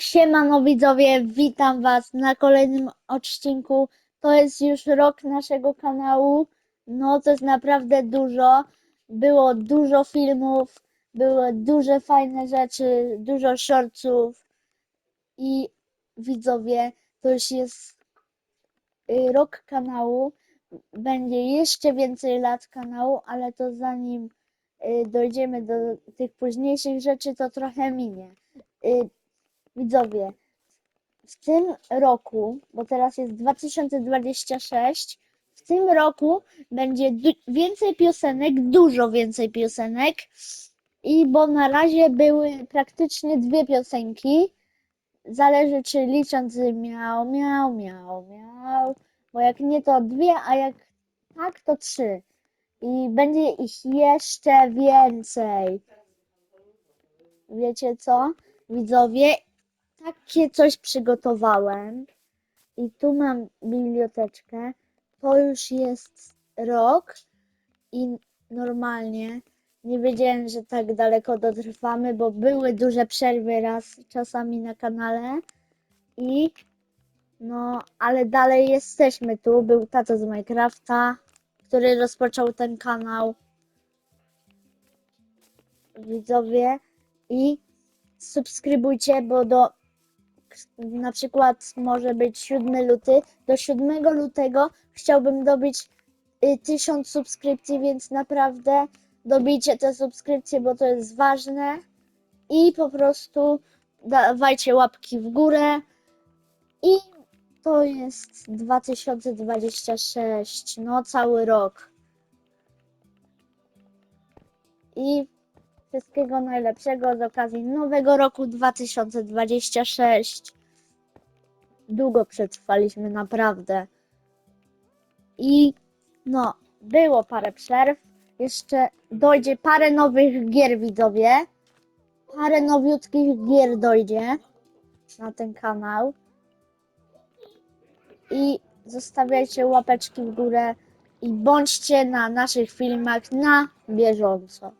Siemano widzowie, witam was na kolejnym odcinku. To jest już rok naszego kanału. No to jest naprawdę dużo. Było dużo filmów, były duże fajne rzeczy, dużo shortsów. I widzowie, to już jest y, rok kanału. Będzie jeszcze więcej lat kanału, ale to zanim y, dojdziemy do tych późniejszych rzeczy, to trochę minie. Widzowie, w tym roku, bo teraz jest 2026, w tym roku będzie więcej piosenek, dużo więcej piosenek. I bo na razie były praktycznie dwie piosenki. Zależy, czy licząc miał, miał, miał, miał. Bo jak nie, to dwie, a jak tak, to trzy. I będzie ich jeszcze więcej. Wiecie co, widzowie? Takie coś przygotowałem i tu mam biblioteczkę. To już jest rok i normalnie nie wiedziałem, że tak daleko dotrwamy, bo były duże przerwy raz czasami na kanale i no, ale dalej jesteśmy tu. Był tato z Minecrafta, który rozpoczął ten kanał. Widzowie i subskrybujcie, bo do na przykład może być 7 luty. Do 7 lutego chciałbym dobić y, 1000 subskrypcji, więc naprawdę dobijcie te subskrypcje, bo to jest ważne. I po prostu dawajcie łapki w górę. I to jest 2026, no cały rok. I Wszystkiego najlepszego z okazji nowego roku 2026. Długo przetrwaliśmy, naprawdę. I no, było parę przerw. Jeszcze dojdzie parę nowych gier, widzowie. Parę nowiutkich gier dojdzie na ten kanał. I zostawiajcie łapeczki w górę i bądźcie na naszych filmach na bieżąco.